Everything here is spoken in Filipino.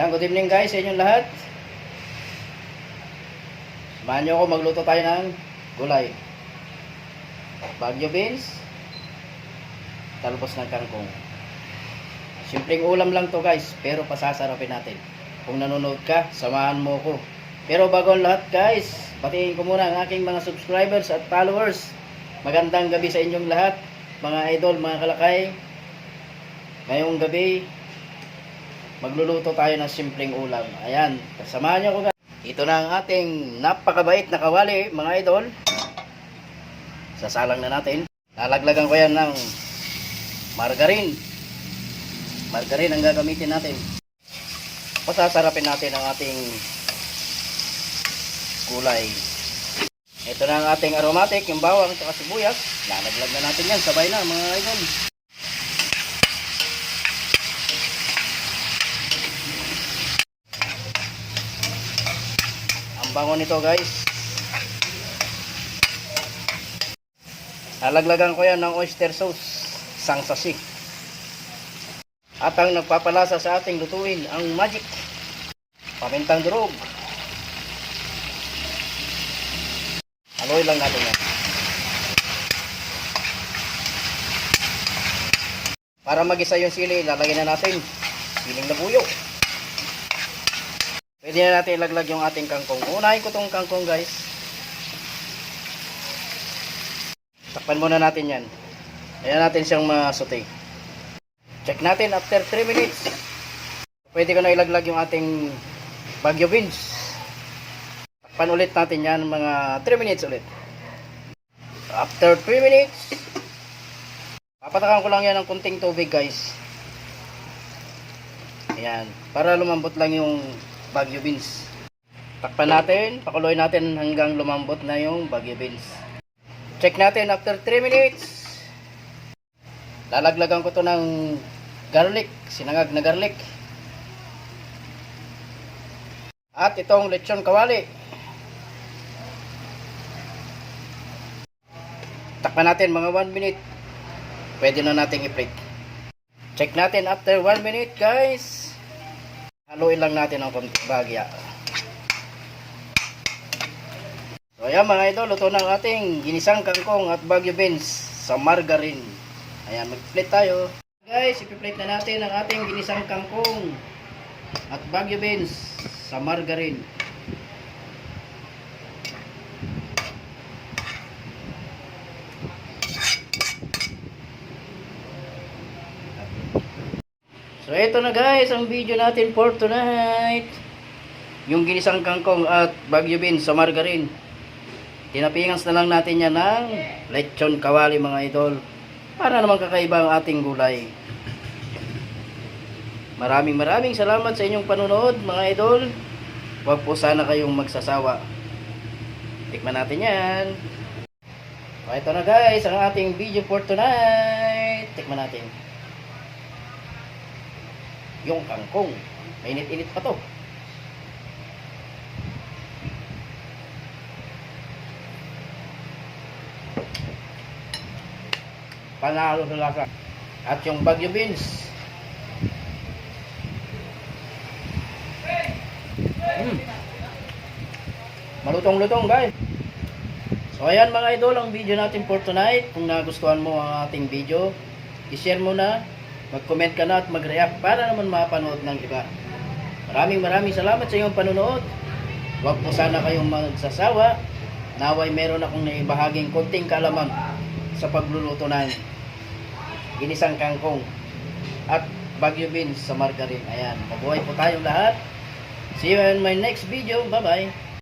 Ayan, good evening guys sa inyong lahat. Samahan niyo ako magluto tayo ng gulay. Bagyo beans, talbos ng kangkong. Simpleng ulam lang to guys, pero pasasarapin natin. Kung nanonood ka, samahan mo ko. Pero bago ang lahat guys, batiin ko muna ang aking mga subscribers at followers. Magandang gabi sa inyong lahat, mga idol, mga kalakay. Ngayong gabi, magluluto tayo ng simpleng ulam. Ayan, samahan niyo ko guys. Ito na ang ating napakabait na kawali, mga idol. Sasalang na natin. Lalaglagan ko yan ng margarine. Margarine ang gagamitin natin. Pasasarapin natin ang ating gulay. Ito na ang ating aromatic, yung bawang at sibuyas. Lalaglag na natin yan, sabay na mga idol. Bango nito guys. Lalaglagan ko yan ng oyster sauce, isang sasi. At ang nagpapalasa sa ating lutuin, ang magic. Pamintang durog. Haluin lang natin yan. Para magisa yung sili, lalagyan na natin siling labuyo. Pwede na natin ilaglag yung ating kangkong. Unahin ko tong kangkong guys. Takpan muna natin yan. Ayan natin siyang masote. Check natin after 3 minutes. Pwede ko na ilaglag yung ating bagyo beans. Takpan ulit natin yan mga 3 minutes ulit. After 3 minutes, papatakan ko lang yan ng kunting tubig guys. Ayan. Para lumambot lang yung bagyo beans. Takpan natin, pakuloy natin hanggang lumambot na yung bagyo beans. Check natin after 3 minutes. Lalaglagan ko to ng garlic, sinangag na garlic. At itong lechon kawali. Takpan natin mga 1 minute. Pwede na nating i-plate. Check natin after 1 minute guys. Haluin lang natin ang bagya. So ayan mga idol, luto na ang ating ginisang kangkong at bagyo beans sa margarine. Ayan, mag-plate tayo. Guys, ipi-plate na natin ang ating ginisang kangkong at bagyo beans sa margarine. So ito na guys, ang video natin for tonight. Yung ginisang kangkong at bagyo beans sa margarine. Tinapingas na lang natin yan ng lechon kawali mga idol. Para naman kakaiba ang ating gulay. Maraming maraming salamat sa inyong panonood mga idol. Huwag po sana kayong magsasawa. Tikman natin yan. So, ito na guys, ang ating video for tonight. Tikman natin. Yung kangkong. Mainit-init pa to. Panalo sa lasa. At yung bagyo beans. Mm. Malutong-lutong guys. So ayan mga idol ang video natin for tonight. Kung nagustuhan mo ang ating video, i-share mo na, mag-comment ka na at mag-react para naman mapanood ng iba. Maraming maraming salamat sa iyong panonood. Huwag po sana kayong magsasawa. Naway meron akong naibahaging konting kaalaman sa pagluluto ng ginisang kangkong at bagyo beans sa margarine. Ayan, mabuhay po tayong lahat. See you in my next video. Bye-bye.